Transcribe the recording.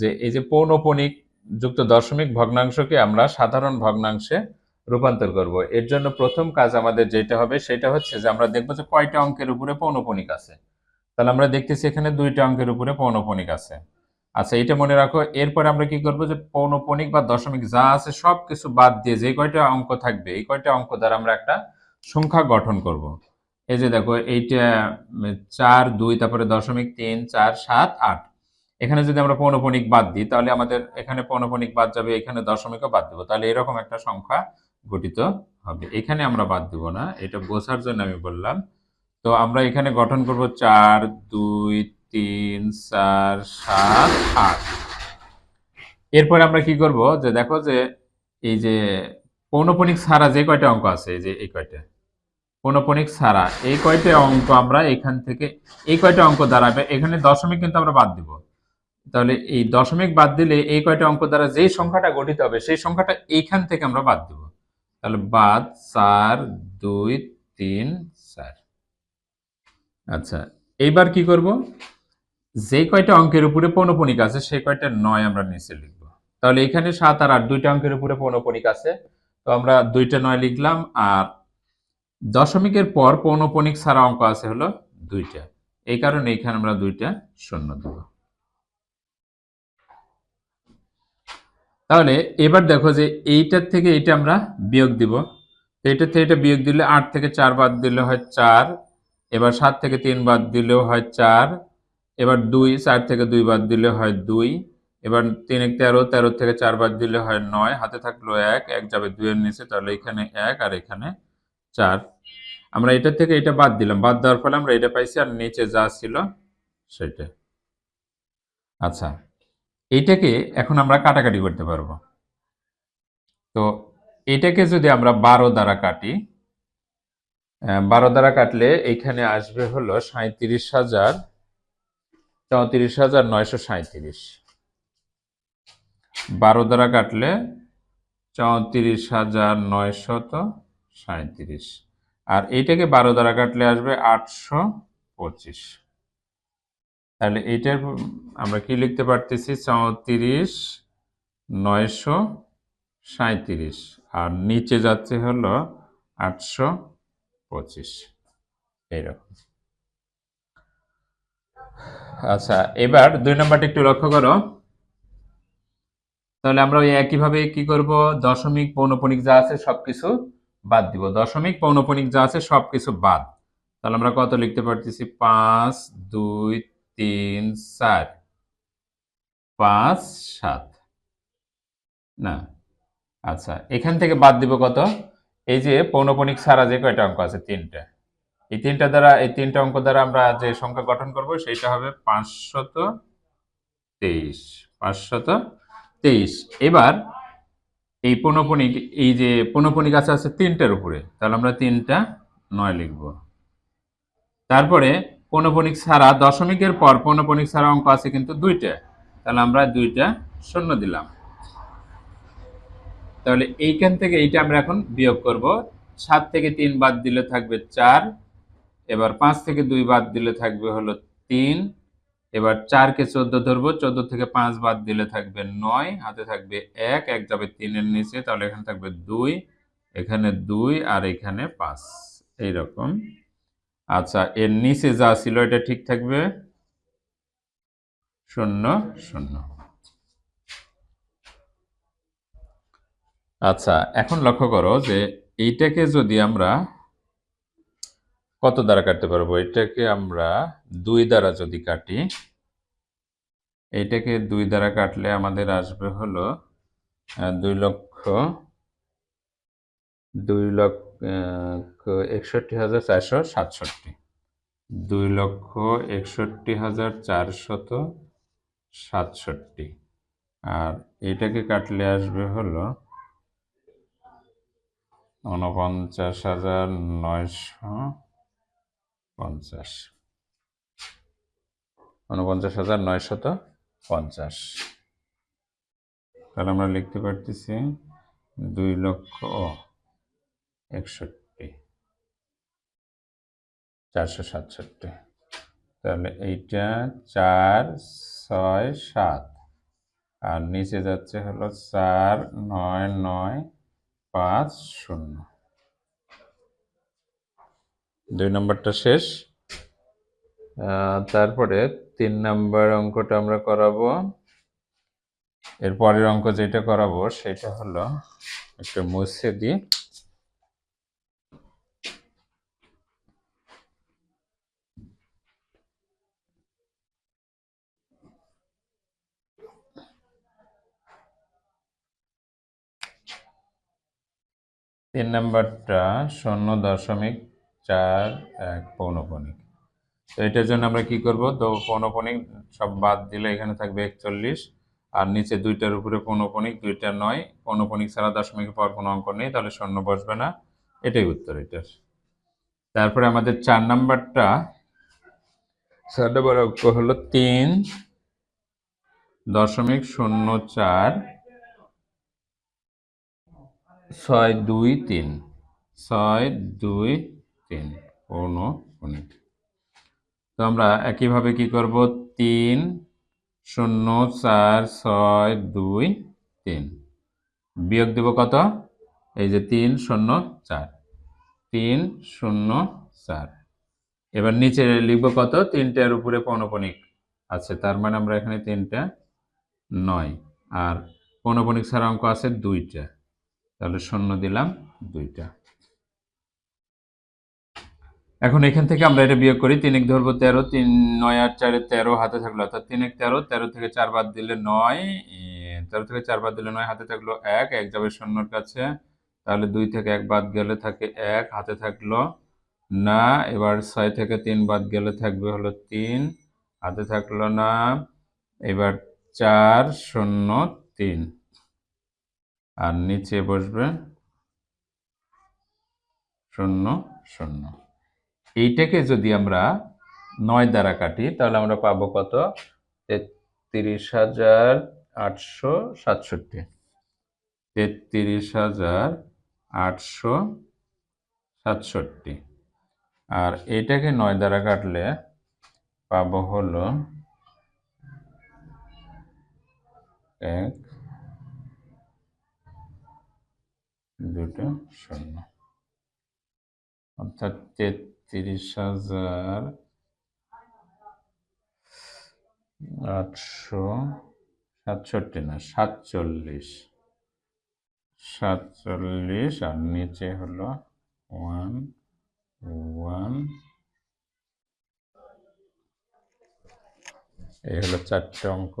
যে এই যে পৌনপণিক যুক্ত দশমিক ভগ্নাংশকে আমরা সাধারণ ভগ্নাংশে রূপান্তর করব। এর জন্য প্রথম কাজ আমাদের যেটা হবে সেটা হচ্ছে যে আমরা দেখব যে কয়টা অঙ্কের উপরে পৌনপণিক আছে। তাহলে আমরা দেখতেছি এখানে দুইটা অঙ্কের উপরে পৌনপণিক আছে। আচ্ছা এটা মনে রাখো, এরপরে আমরা কি করব যে পৌনপণিক বা দশমিক যা আছে সব কিছু বাদ দিয়ে যে কয়টা অঙ্ক থাকবে, এই কয়টা অঙ্ক দ্বারা আমরা একটা সংখ্যা গঠন করব। এই যে দেখো, এইটা চার, দুই, তারপরে দশমিক তিন, চার, সাত, আট। এখানে যদি আমরা পৌনপণিক বাদ দিই, তাহলে আমাদের এখানে পৌনপণিক বাদ যাবে, এখানে দশমিকও বাদ দেবো। তাহলে এরকম একটা সংখ্যা গঠিত হবে। এখানে আমরা বাদ দিব না, এটা বোঝার জন্য আমি বললাম। তো আমরা এখানে গঠন করব চার, দুই, তিন, চার, সাত, আট। এরপরে আমরা কি করব যে দেখো যে এই যে পৌনপণিক ছাড়া যে কয়টা অঙ্ক আছে, এই যে এই কয়টা পৌনপণিক ছাড়া এই কয়টা অঙ্ক আমরা এখান থেকে, এই কয়টা অঙ্ক দাঁড়াবে, এখানে দশমিক কিন্তু আমরা বাদ দিব। তাহলে এই দশমিক বাদ দিলে এই কয়টা অঙ্ক দ্বারা যেই সংখ্যাটা গঠিত হবে, সেই সংখ্যাটা এইখান থেকে আমরা বাদ দিব। তাহলে বাদ, চার, দুই, তিন, চার। আচ্ছা এইবার কি করব? যে কয়টা অঙ্কের উপরে পৌনপণিক আছে, সেই কয়টা নয় আমরা নিচে লিখব। তাহলে এখানে সাত আর আট, দুইটা অঙ্কের উপরে পৌনপণিক আছে। তো আমরা দুইটা নয় লিখলাম, আর দশমিকের পর পৌনপণিক ছাড়া অঙ্ক আছে হলো দুইটা। এই কারণে এখানে আমরা দুইটা শূন্য দেব। তাহলে এবার দেখো যে এইটার থেকে এইটা আমরা বিয়োগ দিব। এইটার থেকে এটা বিয়োগ দিলে আট থেকে চার বাদ দিলে হয় চার, এবার সাত থেকে তিন বাদ দিলেও হয় চার, এবার দুই, চার থেকে দুই বাদ দিলে হয় দুই, এবার তিন এক তেরো তেরো থেকে চার বাদ দিলে হয় নয়, হাতে থাকল এক এক যাবে দুইয়ের নিচে, তাহলে এখানে এক আর এখানে চার। আমরা এটা থেকে এটা বাদ দিলাম, বাদ দেওয়ার ফলে আমরা এটা পাইছি আর নিচে যা ছিল সেটা। আচ্ছা এইটাকে এখন আমরা কাটাকাটি করতে পারব। তো এটাকে যদি আমরা বারো দ্বারা কাটি বারো দ্বারা কাটলে এইখানে আসবে হলো সাঁত্রিশ হাজার, চৌত্রিশ হাজার নয়শো সাঁত্রিশ বারো দ্বারা কাটলে চৌত্রিশ হাজার নয়শত সাঁত্রিশ আর এইটাকে বারো দ্বারা কাটলে আসবে আটশো পঁচিশ। তাহলে এইটার আমরা কি লিখতে পারতেছি? চৌত্রিশ, নয়শো সাঁত্রিশ আর নিচে যাচ্ছে হলো আটশো পঁচিশ। এইরকম। আচ্ছা এবার দুই নম্বরটা একটু লক্ষ্য করো। তাহলে আমরা ওই একইভাবে কি করব? দশমিক পৌনপণিক যা আছে সব কিছু বাদ দিব। দশমিক পৌনপণিক যা আছে সব কিছু বাদ। তাহলে আমরা কত লিখতে পারতেছি? পাঁচ, দুই তিন, চার, পাঁচ, সাত। না আচ্ছা এখান থেকে বাদ দিব কত? এই যে পৌনপণিক ছাড়া যে কয়টা অঙ্ক আছে? তিনটা। এই তিনটা দ্বারা, এই তিনটা অঙ্ক দ্বারা আমরা যে সংখ্যা গঠন করব সেটা হবে পাঁচশত তেইশ। পাঁচশত তেইশ। এবার এই পৌনপণিক এই যে পৌনপণিক আছে আছে তিনটার উপরে। তাহলে আমরা তিনটা নয় লিখব। তারপরে পৌনপণিক ছাড়া দশমিকের পর পৌনপণিক ছাড়া অঙ্ক আছে কিন্তু দুইটা। তাহলে আমরা দুইটা শূন্য দিলাম। তাহলে এইখান থেকে এইটা আমরা এখন বিয়োগ করব। সাত থেকে তিন বাদ দিলে থাকবে চার, এবার পাঁচ থেকে দুই বাদ দিলে থাকবে হলো তিন, এবার চারকে চোদ্দ ধরবো, চোদ্দ থেকে পাঁচ বাদ দিলে থাকবে নয়, হাতে থাকবে এক এক যাবে তিনের নিচে, তাহলে এখানে থাকবে দুই, এখানে দুই আর এখানে পাঁচ। এইরকম আচ্ছা এর নিচে যা ছিল এটা ঠিক থাকবে? শূন্য শূন্য। আচ্ছা এখন লক্ষ্য করো যে এইটাকে যদি আমরা কত দ্বারা কাটতে পারব? এটাকে আমরা দুই দ্বারা যদি কাটি, এইটাকে দুই দ্বারা কাটলে আমাদের আসবে হলো দুই লক্ষ দুই লক্ষ একষট্টি হাজার চারশো সাতষট্টি। দুই লক্ষ একষট্টি হাজার চারশত সাতষট্টি। আর এটাকে কাটলে আসবে হলো উনপঞ্চাশ হাজার নয়শো পঞ্চাশ। উনপঞ্চাশ হাজার নয়শত পঞ্চাশ। তাহলে আমরা লিখতে পারতেছি দুই লক্ষ একষট্টি। চারশো সাতষট্টি। তাহলে এইটা চার, ছয়, সাত। আর নিচে যাচ্ছে হলো চার, নয় নয়, পাঁচ, শূন্য। দুই নম্বরটা শেষ। তারপরে তিন নম্বর অঙ্কটা আমরা করাবো। এর পরের অঙ্ক যেটা করাবো সেটা হলো একটু মুছে দিই। তিন নম্বরটা শূন্য দশমিক চার এক পৌনপণিক তো এটার জন্য আমরা কি করব? তো পৌনপণিক সব বাদ দিলে এখানে থাকবে একচল্লিশ, আর নিচে দুইটার উপরে পৌনপণিক দুইটা নয়। পৌনপণিক ছাড়া দশমিকের পর কোনো অঙ্ক নেই, তাহলে শূন্য বসবে না। এটাই উত্তর এটার। তারপরে আমাদের চার নাম্বারটা চার নম্বর অঙ্ক হলো তিন দশমিক শূন্য চার ছয় দুই তিন। ছয় দুই তিন। পৌনপণিক তো আমরা একইভাবে কি করব? তিন শূন্য চার ছয় দুই তিন। বিয়োগ দেব কত? এই যে তিন শূন্য চার। তিন শূন্য চার। এবার নিচে লিখব কত? তিনটার উপরে পৌনপণিক আছে, তার মানে আমরা এখানে তিনটা নয়। আর পৌনপণিক ছাড়া অঙ্ক আছে দুইটা। তাহলে শূন্য দিলাম দুইটা। এখন এখান থেকে আমরা এটা বিয়োগ করি তিন এক ধরবো তেরো, তিন, নয় আর চারে তেরো হাতে থাকল, অর্থাৎ তিন এক তেরো তেরো থেকে চার বাদ দিলে নয় তেরো থেকে চার বাদ দিলে নয়, হাতে থাকল এক এক যাবে শূন্যর কাছে, তাহলে দুই থেকে এক বাদ গেলে থাকে এক, হাতে থাকল না, এবার ছয় থেকে তিন বাদ গেলে থাকবে হলো তিন, হাতে থাকল না, এবার চার, শূন্য, তিন। আর নিচে বসবে শূন্য শূন্য। এইটাকে যদি আমরা নয় দ্বারা কাটি, তাহলে আমরা পাবো কত? তেত্রিশ হাজার আটশো সাতষট্টি। তেত্রিশ হাজার আটশো সাতষট্টি। আর এটাকে নয় দ্বারা কাটলে পাবো হলো এক দুটো শূন্য। অর্থাৎ তেত্রিশ হাজার আটশো সাতষট্টি না, সাতচল্লিশ। সাতচল্লিশ আর নিচে হলো ওয়ান ওয়ান। এই হলো চারটে অঙ্ক।